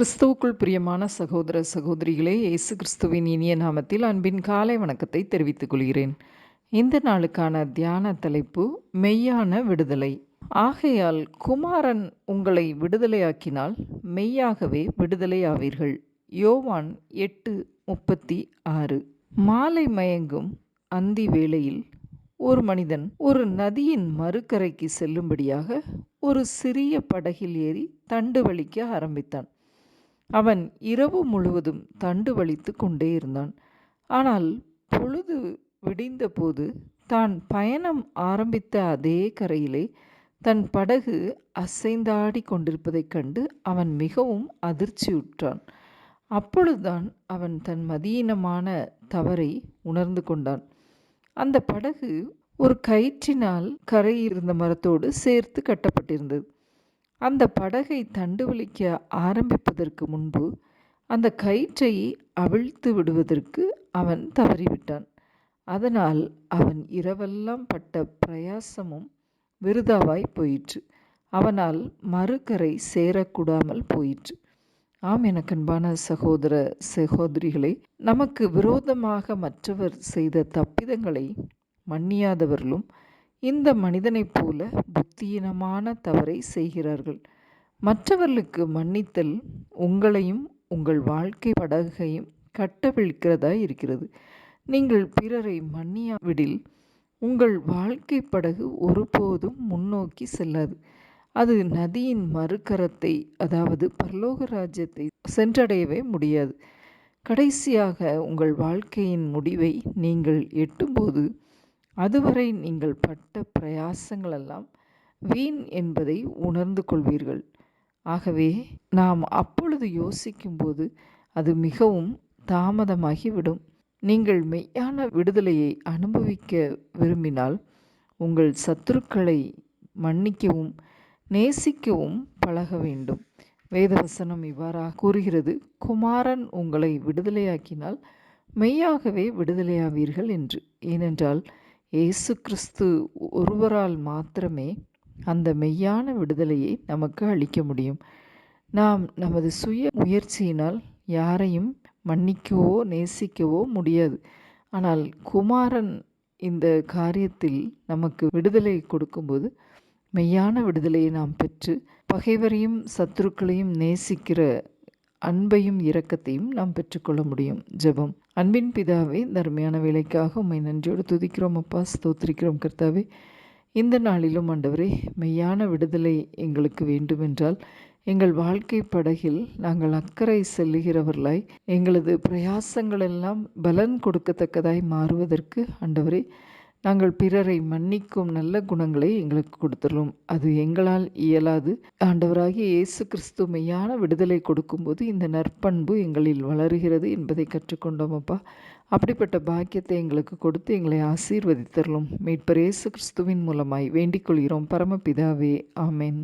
கிறிஸ்துவுக்குள் பிரியமான சகோதர சகோதரிகளே இயேசு கிறிஸ்துவின் இனிய நாமத்தில் அன்பின் காலை வணக்கத்தை தெரிவித்துக் கொள்கிறேன். இந்த நாளுக்கான தியான தலைப்பு மெய்யான விடுதலை. ஆகையால் குமாரன் உங்களை விடுதலையாக்கினால் மெய்யாகவே விடுதலையாவீர்கள் யோவான் எட்டு முப்பத்தி ஆறு. மாலை மயங்கும் அந்தி வேளையில் ஒரு மனிதன் ஒரு நதியின் மறுக்கரைக்கு செல்லும்படியாக ஒரு சிறிய படகில் ஏறி தண்டு வலிக்க ஆரம்பித்தான். அவன் இரவு முழுவதும் தண்டு வலித்து கொண்டே இருந்தான். ஆனால் பொழுது விடிந்தபோது தான் பயணம் ஆரம்பித்த அதே கரையிலே தன் படகு அசைந்தாடி கொண்டிருப்பதைக் கண்டு அவன் மிகவும் அதிர்ச்சியுற்றான். அப்பொழுதுதான் அவன் தன் மதியீனமான தவறை உணர்ந்து கொண்டான். அந்த படகு ஒரு கயிற்றினால் கரையில் இருந்த மரத்தோடு சேர்த்து கட்டப்பட்டிருந்தது. அந்த படகை தண்டுவலிக்க ஆரம்பிப்பதற்கு முன்பு அந்த கயிற்றை அவிழ்த்து விடுவதற்கு அவன் தவறிவிட்டான். அதனால் அவன் இரவெல்லாம் பட்ட பிரயாசமும் விருதாவாய் போயிற்று. அவனால் மறுகரை சேரக்கூடாமல் போயிற்று. ஆம் எனக்கன்பான சகோதர சகோதரிகளை நமக்கு விரோதமாக மற்றவர் செய்த தப்பிதங்களை மன்னியாதவர்களும் இந்த மனிதனைப் போல புத்தியினமான தவறை செய்கிறார்கள். மற்றவர்களுக்கு மன்னித்தல் உங்களையும் உங்கள் வாழ்க்கை படகையும் கட்டவிழ்க்கிறதா இருக்கிறது. நீங்கள் பிறரை மன்னியாவிடில் உங்கள் வாழ்க்கை படகு ஒருபோதும் முன்னோக்கி செல்லாது. அது நதியின் மறுக்கரத்தை அதாவது பரலோக ராஜ்யத்தை சென்றடையவே முடியாது. கடைசியாக உங்கள் வாழ்க்கையின் முடிவை நீங்கள் எட்டும்போது அதுவரை நீங்கள் பட்ட பிரயாசங்களெல்லாம் வீண் என்பதை உணர்ந்து கொள்வீர்கள். ஆகவே நாம் அப்பொழுது யோசிக்கும்போது அது மிகவும் தாமதமாகிவிடும். நீங்கள் மெய்யான விடுதலையை அனுபவிக்க விரும்பினால் உங்கள் சத்துருக்களை மன்னிக்கவும் நேசிக்கவும் பழக வேண்டும். வேதவசனம் இவ்வாறாக கூறுகிறது குமாரன் உங்களை விடுதலையாக்கினால் மெய்யாகவே விடுதலையாவீர்கள் என்று. ஏனென்றால் இயேசு கிறிஸ்து ஒருவரால் மாத்திரமே அந்த மெய்யான விடுதலையை நமக்கு அளிக்க முடியும். நாம் நமது சுய முயற்சியினால் யாரையும் மன்னிக்கவோ நேசிக்கவோ முடியாது. ஆனால் குமாரன் இந்த காரியத்தில் நமக்கு விடுதலை கொடுக்கும்போது மெய்யான விடுதலையை நாம் பெற்று பகைவரையும் சத்துருக்களையும் நேசிக்கிற அன்பையும் இரக்கத்தையும் நாம் பெற்றுக்கொள்ள முடியும். ஜெபம். அன்பின் பிதாவே தர்மையான வேலைக்காக உண்மை நன்றியோடு துதிக்கிறோம். அப்பா ஸ்தோத்திரிக்கிறோம். கர்த்தாவே இந்த நாளிலும் ஆண்டவரே மெய்யான விடுதலை எங்களுக்கு வேண்டுமென்றால் எங்கள் வாழ்க்கை படகில் நாங்கள் அக்கறை செல்லுகிறவர்களாய் எங்களது பிரயாசங்களெல்லாம் பலன் கொடுக்கத்தக்கதாய் மாறுவதற்கு ஆண்டவரே நாங்கள் பிறரை மன்னிக்கும் நல்ல குணங்களை எங்களுக்கு கொடுத்துள்ளோம் அது எங்களால் இயலாது. ஆண்டவராகிய இயேசு கிறிஸ்து மெய்யான விடுதலை கொடுக்கும்போது இந்த நற்பண்பு எங்களில் வளருகிறது என்பதை கற்றுக்கொண்டோம் அப்பா. அப்படிப்பட்ட பாக்கியத்தை எங்களுக்கு கொடுத்து எங்களை ஆசீர்வதித்தரலும் மீட்பர் இயேசு கிறிஸ்துவின் மூலமாய் வேண்டிக் கொள்கிறோம். பரமபிதாவே ஆமேன்.